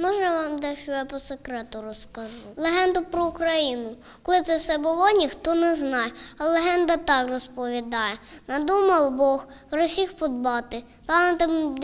Можна вам дещо я по секрету розкажу? Легенду про Україну. Коли це все було, ніхто не знає. А легенда так розповідає. Надумав Бог про всіх подбати, талантам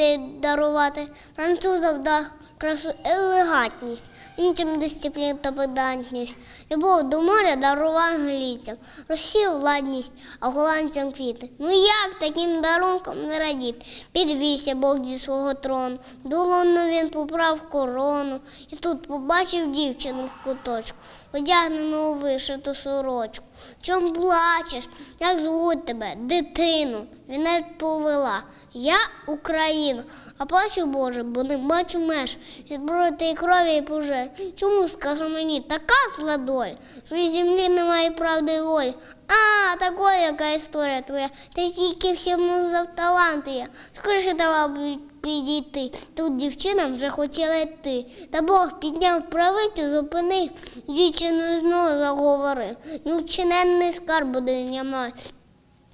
дарувати, французов дав красу елегантність, іншим дисципліну та педантність. Любов до моря дарував англійцям, Росію владність, а голландцям квіти. Ну як таким дарунком не радіти? Підвівся Бог зі свого трону, долону він поправ корону, і тут побачив дівчину в куточку, одягнену у вишиту сорочку. Чом плачеш? Як звуть тебе? Дитину. Він повела. Я Україна, а плачу Боже, бо не бачу меж від проти крові і пожеж. Чому, скажи мені, така зла доля, що в землі немає правди і волі? А, такої яка історія твоя, ти тільки всьому за таланти є. Скоріше давай пі- підійти. Тут дівчина вже хотіла йти. Та Бог підняв правицю, зупинив, дівчину знову заговорив. Невчиненний скарб буде немає.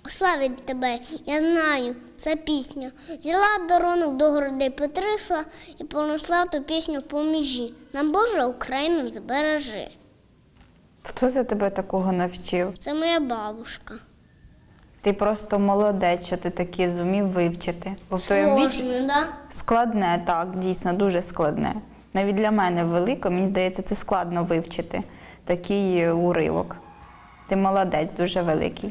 Славить тебе, я знаю, це пісня. Взяла дарунок до грудей Петрисла і понесла ту пісню по межі. Нам Боже Україну збережи. Хто за тебе такого навчив? Це моя бабушка. Ти просто молодець, що ти такі зумів вивчити. Бо в твоєму віці да? складне, так, дійсно, дуже складне. Навіть для мене велико, мені здається, це складно вивчити такий уривок. Ти молодець, дуже великий.